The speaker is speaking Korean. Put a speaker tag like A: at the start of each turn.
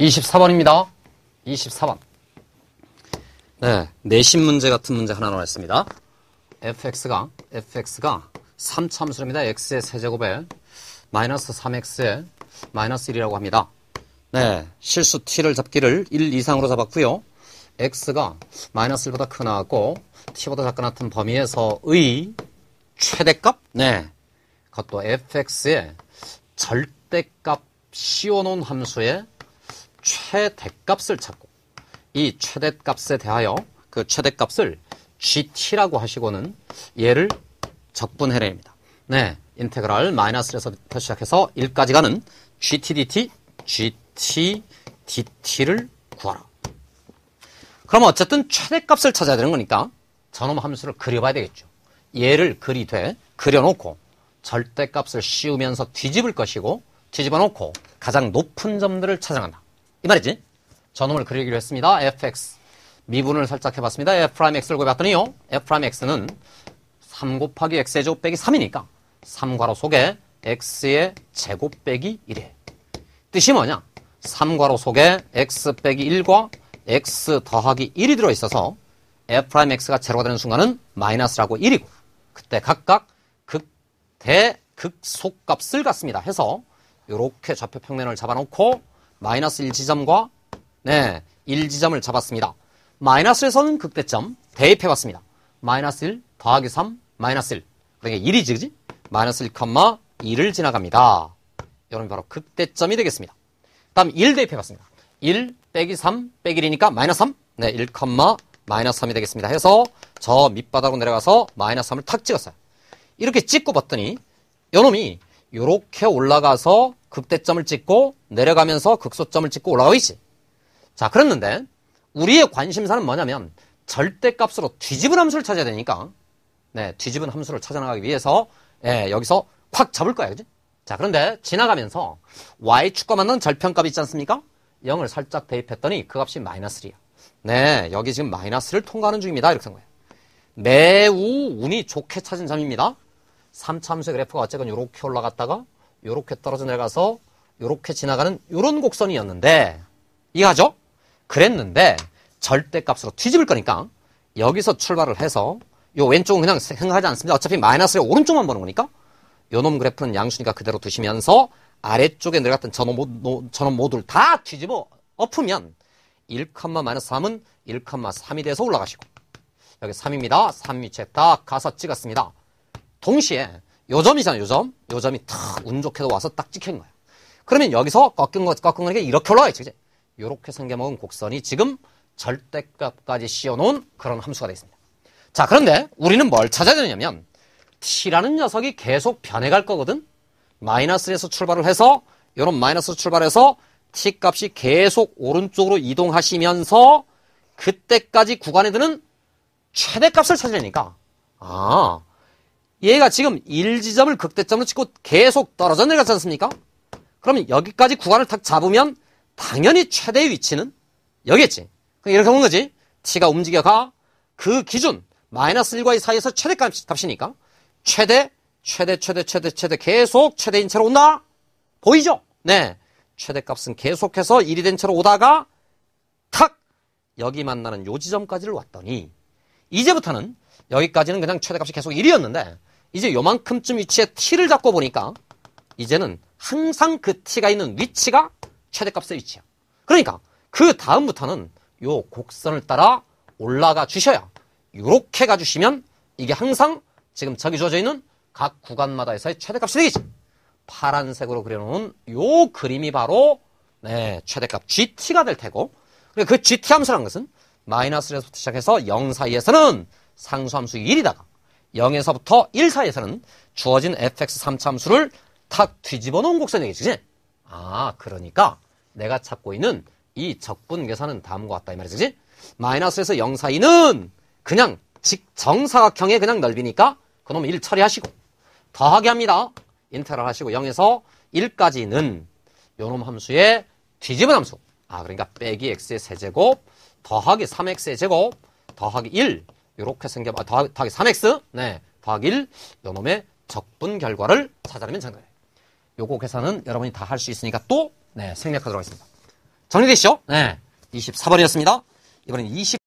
A: 24번입니다. 24번. 네, 내신 문제 같은 문제 하나 나왔습니다. fx가 fx가 3참수입니다. x의 세제곱에 마이너스 3x의 마이너스 1이라고 합니다. 네, 실수 t를 잡기를 1 이상으로 잡았고요. x가 마이너스 1보다 크나왔고 t보다 작거나 같은 범위에서의 최대값? 네, 그것도 fx의 절대값 씌워놓은 함수의 최대값을 찾고 이 최대값에 대하여 그 최대값을 gt라고 하시고는 얘를 적분해냅니다. 네, 인테그랄 마이너스 1에서부터 시작해서 1까지 가는 gt dt, gt dt를 구하라. 그럼 어쨌든 최대값을 찾아야 되는 거니까 저놈 함수를 그려봐야 되겠죠. 얘를 그리되 그려놓고 절대값을 씌우면서 뒤집을 것이고 뒤집어 놓고 가장 높은 점들을 찾아간다. 이 말이지. 저놈을 그리기로 했습니다. fx. 미분을 살짝 해봤습니다. f'x를 구해봤더니요. f'x는 3 곱하기 x의 제곱 빼기 3이니까 3괄호 속에 x의 제곱 빼기 1에 뜻이 뭐냐? 3괄호 속에 x 빼기 1과 x 더하기 1이 들어있어서 f'x가 제로가 되는 순간은 마이너스라고 1이고 그때 각각 극대 극속값을 갖습니다. 해서 이렇게 좌표 평면을 잡아놓고 마이너스 1지점과 네 1지점을 잡았습니다. 마이너스에서는 극대점 대입해봤습니다. 마이너스 1 더하기 3 마이너스 1 그러니까 1이지 그지? 마이너스 1, 2를 지나갑니다. 여러분 바로 극대점이 되겠습니다. 다음 1 대입해봤습니다. 1 빼기 3 빼기 1이니까 마이너스 3 네, 1, 마이너스 3이 되겠습니다. 해서 저 밑바닥으로 내려가서 마이너스 3을 탁 찍었어요. 이렇게 찍고 봤더니 요놈이 이렇게 올라가서 극대점을 찍고 내려가면서 극소점을 찍고 올라가고 있지. 자, 그랬는데 우리의 관심사는 뭐냐면 절대값으로 뒤집은 함수를 찾아야 되니까 네, 뒤집은 함수를 찾아나가기 위해서 예, 여기서 콱 잡을 거야. 그지? 자, 그런데 지나가면서 y축과 맞는 절편값이 있지 않습니까? 0을 살짝 대입했더니 그 값이 마이너스 1이야. 네, 여기 지금 마이너스를 통과하는 중입니다. 이렇게 된 거예요. 매우 운이 좋게 찾은 점입니다. 3참수의 그래프가 어쨌건 이렇게 올라갔다가 이렇게 떨어져 내려가서 이렇게 지나가는 이런 곡선이었는데 이해하죠? 그랬는데 절대값으로 뒤집을 거니까 여기서 출발을 해서 요 왼쪽은 그냥 생각하지 않습니다. 어차피 마이너스의 오른쪽만 보는 거니까 요놈 그래프는 양수니까 그대로 두시면서 아래쪽에 내려갔던 저놈, 저놈 모두를 다 뒤집어 엎으면 1, 마이너스 3은 1, 3이 돼서 올라가시고 여기 3입니다. 3 위치에 딱 가서 찍었습니다. 동시에 요 점이잖아요. 요 점. 요 점이 탁 운 좋게도 와서 딱 찍힌 거예요. 그러면 여기서 꺾은 거, 꺾은 거니까 이렇게 올라가야지. 그지? 이렇게 생겨먹은 곡선이 지금 절대값까지 씌워놓은 그런 함수가 되어 있습니다. 자, 그런데 우리는 뭘 찾아야 되냐면 t라는 녀석이 계속 변해갈 거거든. 마이너스에서 출발을 해서 이런 마이너스 출발해서 t 값이 계속 오른쪽으로 이동하시면서 그때까지 구간에 드는 최대값을 찾으려니까 아 얘가 지금 1지점을 극대점으로 찍고 계속 떨어져 내려갔지 않습니까? 그러면 여기까지 구간을 딱 잡으면 당연히 최대 위치는 여기겠지. 이렇게 보는 거지. t가 움직여가 그 기준 마이너스 1과 2 사이에서 최대 값이니까 최대, 최대, 최대, 최대, 최대 계속 최대인 채로 온다? 보이죠? 네. 최대 값은 계속해서 1이 된 채로 오다가 탁 여기 만나는 요 지점까지를 왔더니 이제부터는 여기까지는 그냥 최대 값이 계속 1이었는데 이제 요만큼쯤 위치에 t를 잡고 보니까 이제는 항상 그 t가 있는 위치가 최대값의 위치야. 그러니까 그 다음부터는 요 곡선을 따라 올라가 주셔야 이렇게 가주시면 이게 항상 지금 저기 주어져 있는 각 구간마다에서의 최대값이 되겠지. 파란색으로 그려놓은 요 그림이 바로 네, 최대값 GT가 될 테고 그 GT 함수라는 것은 마이너스 1에서부터 시작해서 0 사이에서는 상수함수 1이다가 0에서부터 1 사이에서는 주어진 fx 3참수를 탁 뒤집어 놓은 곡선이겠지. 아, 그러니까 내가 찾고 있는 이 적분 계산은 다음과 같다 이 말이지. 마이너스에서 0 사이는 그냥 직 정사각형의 그냥 넓이니까 그놈 1 처리하시고 더하기 합니다. 인테그랄 하시고 0에서 1까지는 요놈 함수의 뒤집은 함수. 아, 그러니까 빼기 x의 세제곱 더하기 3x의 제곱 더하기 1 이렇게 생겨 아, 더하기, 더하기 3x 네 더하기 1 요놈의 적분 결과를 찾아내면 정답이에요. 요거 계산은 여러분이 다 할 수 있으니까 또 네, 생략하도록 하겠습니다. 정리되시죠? 네. 24번이었습니다. 이번엔 20